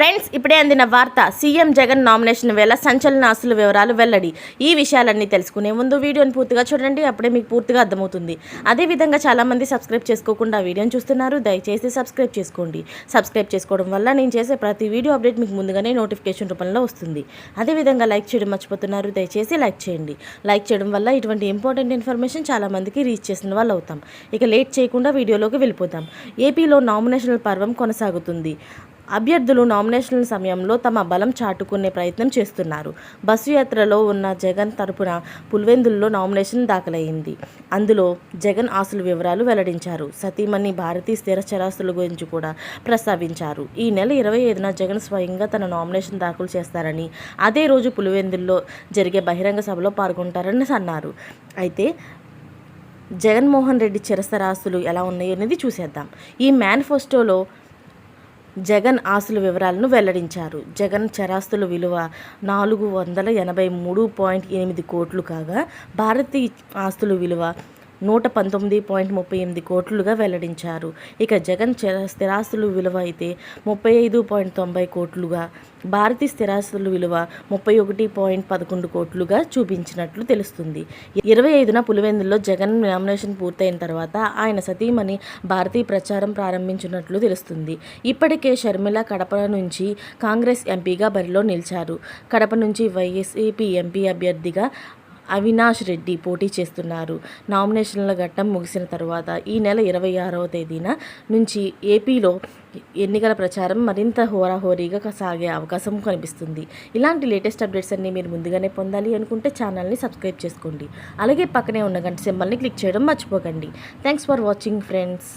Friends ఇప్పుడే అందిన వార్త సీఎం జగన్ నామినేషన్ వేళ సంచలన ఆస్తుల వివరాలు వెల్లడి. ఈ విషయాలన్నీ తెలుసుకునే ముందు వీడియోని పూర్తిగా చూడండి అప్పుడే మీకు పూర్తిగా అర్థమవుతుంది. అదేవిధంగా చాలామంది సబ్స్క్రైబ్ చేసుకోకుండా వీడియోని చూస్తున్నారు దయచేసి సబ్స్క్రైబ్ చేసుకోండి. సబ్స్క్రైబ్ చేసుకోవడం వల్ల నేను చేసే ప్రతి వీడియో అప్డేట్ మీకు ముందుగానే నోటిఫికేషన్ రూపంలో వస్తుంది. అదేవిధంగా లైక్ చేయడం మర్చిపోతున్నారు దయచేసి లైక్ చేయండి. లైక్ చేయడం వల్ల ఇటువంటి ఇంపార్టెంట్ ఇన్ఫర్మేషన్ చాలామందికి రీచ్ చేసిన వాళ్ళు అవుతాం. ఇక లేట్ చేయకుండా వీడియోలోకి వెళ్ళిపోతాం. ఏపీలో నామినేషన్ల పర్వం కొనసాగుతుంది. అభ్యర్థులు నామినేషన్ల సమయంలో తమ బలం చాటుకునే ప్రయత్నం చేస్తున్నారు. బస్సు యాత్రలో ఉన్న జగన్ తరపున పులివెందుల్లో నామినేషన్ దాఖలైంది. అందులో జగన్ ఆస్తుల వివరాలు వెల్లడించారు. సతీమణి భారతీ స్థిర చరాస్తుల గురించి కూడా ప్రస్తావించారు. ఈ నెల ఇరవై ఐదున జగన్ స్వయంగా తన నామినేషన్ దాఖలు చేస్తారని అదే రోజు పులివెందుల్లో జరిగే బహిరంగ సభలో పాల్గొంటారని అన్నారు. అయితే జగన్మోహన్ రెడ్డి చిరస్థరాస్తులు ఎలా ఉన్నాయి అనేది చూసేద్దాం. ఈ మేనిఫెస్టోలో జగన్ ఆస్తుల వివరాలను వెల్లడించారు. జగన్ చరాస్తుల విలువ నాలుగు వందల ఎనభై మూడు పాయింట్ ఎనిమిది కోట్లు కాగా భారతీయ ఆస్తుల విలువ నూట పంతొమ్మిది పాయింట్ ముప్పై ఎనిమిది కోట్లుగా వెల్లడించారు. ఇక జగన్ స్థిరాస్తులు విలువ అయితే ముప్పై ఐదు పాయింట్ తొంభై కోట్లుగా భారతి స్థిరాస్తుల విలువ ముప్పై ఒకటి పాయింట్ పదకొండు కోట్లుగా చూపించినట్లు తెలుస్తుంది. ఇరవై ఐదున పులివెందుల్లో జగన్ నామినేషన్ పూర్తయిన తర్వాత ఆయన సతీమణి భారతీ ప్రచారం ప్రారంభించినట్లు తెలుస్తుంది. ఇప్పటికే షర్మిల కడప నుంచి కాంగ్రెస్ ఎంపీగా బరిలో నిలిచారు. కడప నుంచి వైఎస్ఏపీ ఎంపీ అభ్యర్థిగా అవినాష్ రెడ్డి పోటీ చేస్తున్నారు. నామినేషన్ల ఘట్టం ముగిసిన తర్వాత ఈ నెల ఇరవై ఆరవ తేదీన నుంచి ఏపీలో ఎన్నికల ప్రచారం మరింత హోరాహోరీగా సాగే అవకాశం కనిపిస్తుంది. ఇలాంటి లేటెస్ట్ అప్డేట్స్ అన్ని మీరు ముందుగానే పొందాలి అనుకుంటే ఛానల్ని సబ్స్క్రైబ్ చేసుకోండి. అలాగే పక్కనే ఉన్న గంట సింబల్ని క్లిక్ చేయడం మర్చిపోకండి. Thanks for watching friends